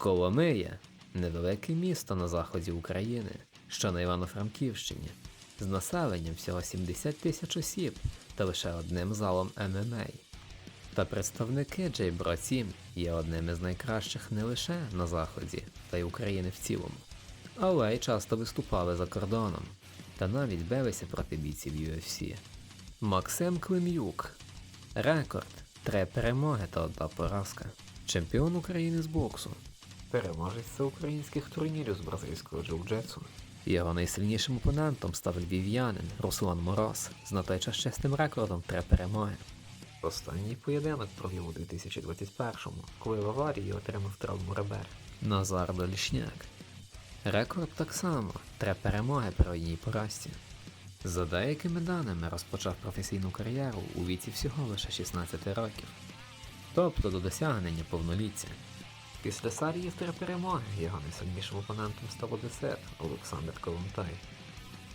Коломия невелике місто на заході України, що на Івано-Франківщині, з населенням всього 70 тисяч осіб та лише одним залом ММА. Та представники Bro Team є одним із найкращих не лише на заході, та й України в цілому, але й часто виступали за кордоном та навіть билися проти бійців UFC. Максим Клим'юк. Рекорд. Три перемоги та одна поразка. Чемпіон України з боксу. Переможець всеукраїнських турнірів з бразильського джиу-джитсу. Його найсильнішим опонентом став львів'янин Руслан Мороз з на той час чесним рекордом три перемоги. Останній поєдинок провів у 2021-му, коли в аварії отримав травму ребер. Назар Долішняк. Рекорд так само три перемоги при одній поразці. За деякими даними розпочав професійну кар'єру у віці всього лише 16 років, тобто до досягнення повноліття. Після серії в три перемоги його найсильнішим опонентом став одесит Олександр Колонтай,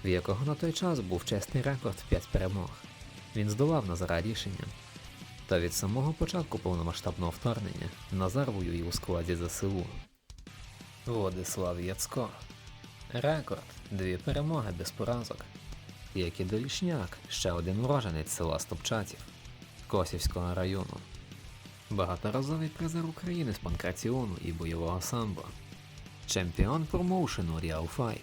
в якого на той час був чесний рекорд в 5 перемог. Він здолав Назара рішенням. Та від самого початку повномасштабного вторгнення Назар воює у складі ЗСУ. Владислав Яцко. Рекорд дві перемоги без поразок. Як і Долішняк, ще один уроженець села Стопчатів Косівського району. Багаторазовий призер України з панкраціону і бойового самбо. Чемпіон промоушену Real Fight.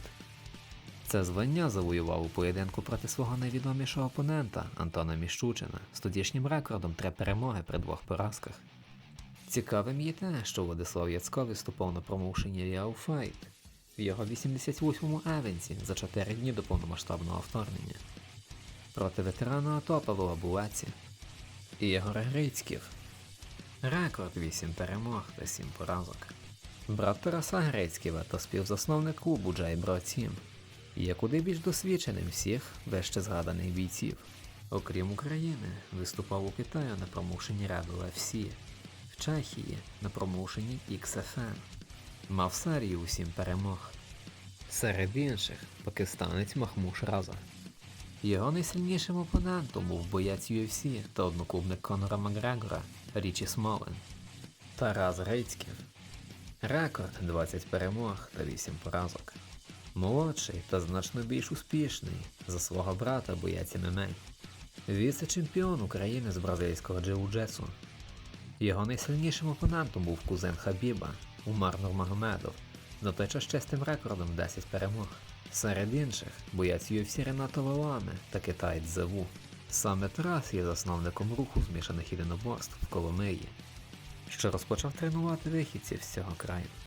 Це звання завоював у поєдинку проти свого найвідомішого опонента Антона Міщучина з тодішнім рекордом три перемоги при двох поразках. Цікавим є те, що Владислав Яцко виступав на промоушені Real Fight в його 88-му евенці за 4 дні до повномасштабного вторгнення проти ветерана АТО Павла Булаці і Єгора Грицьків. Рекорд 8 перемог та 7 поразок. Брат Тараса Грецьківа та співзасновник клубу Джай Бро Team є куди більш досвідченим всіх вище згаданих бійців. Окрім України, виступав у Китаї на промоушені Rebel FC, в Чехії на промоушені XFM, мав серію у 7 перемог. Серед інших пакистанець Махмуш Раза. Його найсильнішим опонентом був боєць UFC та одноклубник Конора Макгрегора Річі Смолен. Тарас Грицьків. Рекорд 20 перемог та 8 поразок. Молодший та значно більш успішний за свого брата боєць ММА. Віце-чемпіон України з бразильського джиу-джитсу. Його найсильнішим опонентом був кузен Хабіба Умар Нурмагомедов, на той час чесним рекордом 10 перемог. Серед інших боєць UFC Ренато Валами та китаєць Зеву. Саме Тарас є засновником руху змішаних єдиноборств в Коломиї, що розпочав тренувати вихідців з цього краю.